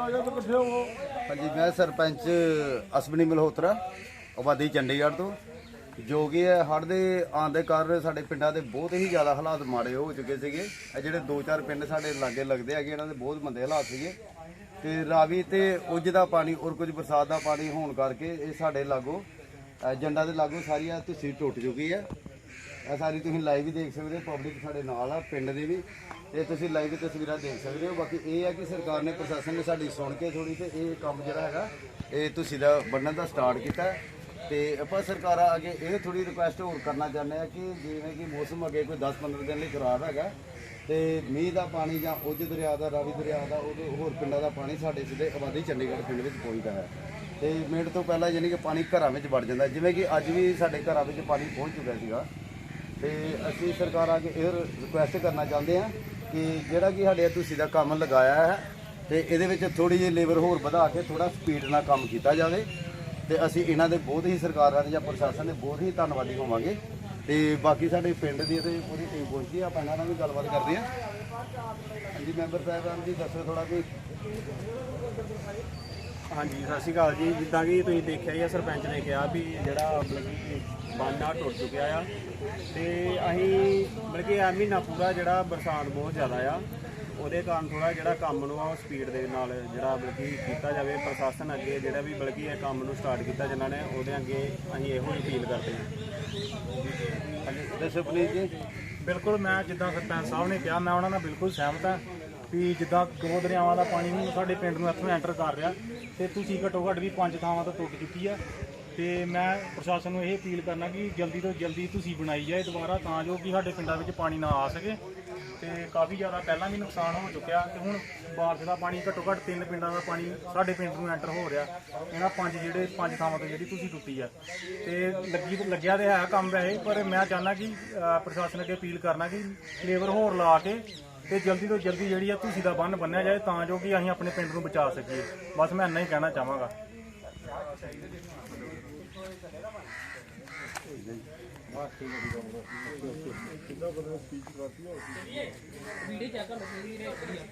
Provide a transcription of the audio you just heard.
ਹਾਂਜੀ ਮੈਂ ਸਰਪੰਚ ਅਸਬਨੀ ਮਲਹੋਤਰਾ ਆਬਾਦੀ ਚੰਡੀਗੜ੍ਹ ਤੋਂ। ਜੋ ਕਿ ਹੈ ਹੜ੍ਹ ਦੇ ਆਉਣ ਦੇ ਕਾਰਨ ਸਾਡੇ ਪਿੰਡਾਂ ਦੇ ਬਹੁਤ ਹੀ ਜ਼ਿਆਦਾ ਹਾਲਾਤ ਮਾੜੇ ਹੋ ਚੁੱਕੇ ਸੀਗੇ। ਇਹ ਜਿਹੜੇ ਦੋ ਚਾਰ ਪਿੰਡ ਸਾਡੇ ਲਾਗੇ ਲੱਗਦੇ ਹੈਗੇ ਇਹਨਾਂ ਦੇ ਬਹੁਤ ਮੰਦੇ ਹਾਲਾਤ ਸੀਗੇ। ਤੇ ਰਾਵੀ ਤੇ ਉੱਜ ਦਾ ਪਾਣੀ ਔਰ ਕੁਝ ਬਰਸਾਤ ਦਾ ਪਾਣੀ ਹੋਣ ਕਰਕੇ ਇਹ ਸਾਡੇ ਲਾਗੋਂ ਅ, ਦੇ ਲਾਗੋਂ ਸਾਰੀਆਂ ਤੁਸੀਂ ਟੁੱਟ ਚੁੱਕੀ ਹੈ। ਇਹ ਸਾਰੀ ਤੁਸੀਂ ਲਾਈਵ ਵੀ ਦੇਖ ਸਕਦੇ ਹੋ ਪਬਲਿਕ ਸਾਡੇ ਨਾਲ ਆ, ਪਿੰਡ ਦੇ ਵੀ। ਤੇ ਤੁਸੀਂ ਲਾਈਵ ਤਸਵੀਰਾਂ ਦੇਖ ਸਕਦੇ ਹੋ। ਬਾਕੀ ਇਹ ਹੈ ਕਿ ਸਰਕਾਰ ਨੇ ਪ੍ਰਸ਼ਾਸਨ ਨੇ ਸਾਡੀ ਸੁਣ ਕੇ ਥੋੜੀ ਤੇ ਇਹ ਕੰਮ ਜਿਹੜਾ ਹੈਗਾ, ਇਹ ਤੁਸੀਂ ਦਾ ਬਣਨ ਦਾ ਸਟਾਰਟ ਕੀਤਾ। ਹੈ। ਤੇ ਆਪਾਂ ਸਰਕਾਰਾਂ ਅੱਗੇ ਇਹ ਥੋੜੀ ਰਿਕੁਐਸਟ ਹੋਰ ਕਰਨਾ ਚਾਹੁੰਦੇ ਆ ਕਿ ਜਿਵੇਂ ਕਿ ਮੌਸਮ ਅੱਗੇ ਕੋਈ 10-15 ਦਿਨ ਲਈ ਖਰਾਬ ਹੈਗਾ, ਤੇ ਮੀਂਹ ਦਾ ਪਾਣੀ ਜਾਂ ਉੱਜ ਦਰਿਆ ਦਾ, ਰਾਵੀ ਦਰਿਆ ਦਾ, ਉਹਦੇ ਹੋਰ ਪਿੰਡਾਂ ਦਾ ਪਾਣੀ ਸਾਡੇ ਸਿੱਧੇ ਆਬਾਦੀ ਚੰਡੀਗੜ੍ਹ ਪਿੰਡ ਵਿੱਚ ਪਹੁੰਚਦਾ ਹੈ। ਤੇ ਮਿੰਟ ਤੋਂ ਪਹਿਲਾਂ ਯਾਨੀ ਕਿ ਪਾਣੀ ਘਰਾਂ ਵਿੱਚ ਵੜ ਜਾਂਦਾ। ਜਿਵੇਂ ਕਿ ਅੱਜ ਵੀ ਸਾਡੇ ਘਰਾਂ ਵਿੱਚ ਪਾਣੀ ਪਹੁੰਚ ਚੁੱਕਿਆ ਸੀਗਾ। ਤੇ ਅਸੀਂ ਸਰਕਾਰਾਂ ਅੱਗੇ ਇਹ ਰਿਕੁਐਸਟ ਕਰਨਾ ਚਾਹੁੰਦੇ ਹਾਂ ਕਿ ਜਿਹੜਾ ਕਿ ਸਾਡੇ ਤੁਸੀਂ ਦਾ ਕੰਮ ਲਗਾਇਆ ਹੈ ਤੇ ਇਹਦੇ ਵਿੱਚ ਥੋੜੀ ਜਿਹੀ ਲੇਬਰ ਹੋਰ ਵਧਾ ਕੇ ਥੋੜਾ ਸਪੀਡ ਨਾਲ ਕੰਮ ਕੀਤਾ ਜਾਵੇ ਤੇ ਅਸੀਂ ਇਹਨਾਂ ਦੇ ਬਹੁਤ ਹੀ ਸਰਕਾਰਾਂ ਦੇ ਜਾਂ ਪ੍ਰਸ਼ਾਸਨ ਦੇ ਬਹੁਤ ਹੀ ਧੰਨਵਾਦੀ ਹੋਵਾਂਗੇ ਤੇ ਬਾਕੀ ਸਾਡੇ ਪਿੰਡ ਦੀ ਤੇ ਪੂਰੀ ਟੀਮ ਪਹੁੰਚੀ ਆ, ਆਪਾਂ ਇਹਨਾਂ ਨਾਲ ਵੀ ਗੱਲਬਾਤ ਕਰਦੇ ਹਾਂ। ਹਾਂਜੀ, ਮੈਂਬਰ ਸਾਹਿਬਾਨ ਜੀ, ਦੱਸੋ ਥੋੜਾ ਕੋਈ ਹਾਂਜੀ, ਸਤਿ ਸ਼੍ਰੀ ਅਕਾਲ ਜੀ। ਜਿੱਦਾਂ ਕਿ ਤੁਸੀਂ ਦੇਖਿਆ ਹੀ ਆ, ਸਰਪੰਚ ਨੇ ਕਿਹਾ ਵੀ ਜਿਹੜਾ ਮਤਲਬ ਕਿ ਬਾਨਾ ਟੁੱਟ ਚੁੱਕਿਆ ਆ। ਤੇ ਅਸੀਂ ਮਤਲਬ ਕਿ ਇਹ ਮਹੀਨਾ ਪੂਰਾ ਜਿਹੜਾ ਬਰਸਾਤ ਬਹੁਤ ਜ਼ਿਆਦਾ ਆ, ਉਹਦੇ ਕਾਰਨ ਥੋੜਾ ਜਿਹੜਾ ਕੰਮ ਨੂੰ ਆ ਉਹ ਸਪੀਡ ਦੇ ਨਾਲ ਜਿਹੜਾ ਮਤਲਬ ਕਿ ਕੀਤਾ ਜਾਵੇ। ਪ੍ਰਸ਼ਾਸਨ ਅੱਗੇ ਜਿਹੜਾ ਵੀ ਬਲਕਿ ਇਹ ਕੰਮ ਨੂੰ ਸਟਾਰਟ ਕੀਤਾ ਜਿਨ੍ਹਾਂ ਨੇ, ਉਹਦੇ ਅੱਗੇ ਅਸੀਂ ਇਹੋ ਹੀ ਅਪੀਲ ਕਰਦੇ ਹਾਂ। ਹਾਂਜੀ ਦੱਸੋ ਪਲੀਜ਼ ਜੀ। ਬਿਲਕੁਲ ਮੈਂ ਜਿੱਦਾਂ ਸਰਪੰਚ ਸਾਹਿਬ ਨੇ ਕਿਹਾ, ਮੈਂ ਉਹਨਾਂ ਨਾਲ ਬਿਲਕੁਲ ਸਹਿਮਤ ਹਾਂ ਵੀ ਜਿੱਦਾਂ ਦੋ ਦਰਿਆਵਾਂ ਦਾ ਪਾਣੀ ਵੀ ਸਾਡੇ ਪਿੰਡ ਨੂੰ ਇੱਥੋਂ ਐਂਟਰ ਕਰ ਰਿਹਾ ਤੇ ਤੁਸੀਂ ਘੱਟੋ ਘੱਟ ਵੀ ਪੰਜ ਥਾਵਾਂ ਤੋਂ ਟੁੱਟ ਚੁੱਕੀ ਹੈ ਤੇ ਮੈਂ ਪ੍ਰਸ਼ਾਸਨ ਨੂੰ ਇਹ ਅਪੀਲ ਕਰਨਾ ਕਿ ਜਲਦੀ ਤੋਂ ਜਲਦੀ ਤੁਸੀਂ ਬਣਾਈ ਜਾਏ ਦੁਬਾਰਾ ਤਾਂ ਜੋ ਕਿ ਸਾਡੇ ਪਿੰਡਾਂ ਵਿੱਚ ਪਾਣੀ ਨਾ ਆ ਸਕੇ। ਤੇ ਕਾਫੀ ਜ਼ਿਆਦਾ ਪਹਿਲਾਂ ਵੀ ਨੁਕਸਾਨ ਹੋ ਚੁੱਕਿਆ ਤੇ ਹੁਣ ਬਾਰਿਸ਼ ਦਾ ਪਾਣੀ ਘੱਟੋ ਘੱਟ ਤਿੰਨ ਪਿੰਡਾਂ ਦਾ ਪਾਣੀ ਸਾਡੇ ਪਿੰਡ ਨੂੰ ਐਂਟਰ ਹੋ ਰਿਹਾ। ਇਹਨਾਂ ਪੰਜ ਜਿਹੜੇ ਪੰਜ ਥਾਵਾਂ ਤੋਂ ਜਿਹੜੀ ਤੁਸੀਂ ਟੁੱਟੀ ਆ। ਤੇ ਲੱਗੀ ਲੱਗਿਆ ਤੇ ਹੈ ਕੰਮ ਵੈਸੇ, ਪਰ ਮੈਂ ਚਾਹੁੰਦਾ ਕਿ ਪ੍ਰਸ਼ਾਸਨ ਅੱਗੇ ਅਪੀਲ ਕਰਨਾ ਕਿ ਲੇਬਰ ਹੋਰ ਲਾ ਕੇ ਤੇ ਜਲਦੀ ਤੋਂ ਜਲਦੀ ਜਿਹੜੀ ਆ ਤੁਸੀਂ ਦਾ ਬੰਨ ਬੰਨਿਆ ਜਾਏ ਤਾਂ ਜੋ ਕਿ ਅਸੀਂ ਆਪਣੇ ਪਿੰਡ ਨੂੰ ਬਚਾ ਸਕੀਏ। ਬਸ ਮੈਂ ਇੰਨਾ ਹੀ ਕਹਿਣਾ ਚਾਹਾਂਗਾ। ਵੀਡੀਓ ਚੈੱਕ ਕਰ ਲਓ ਮੇਰੀ ਨੇ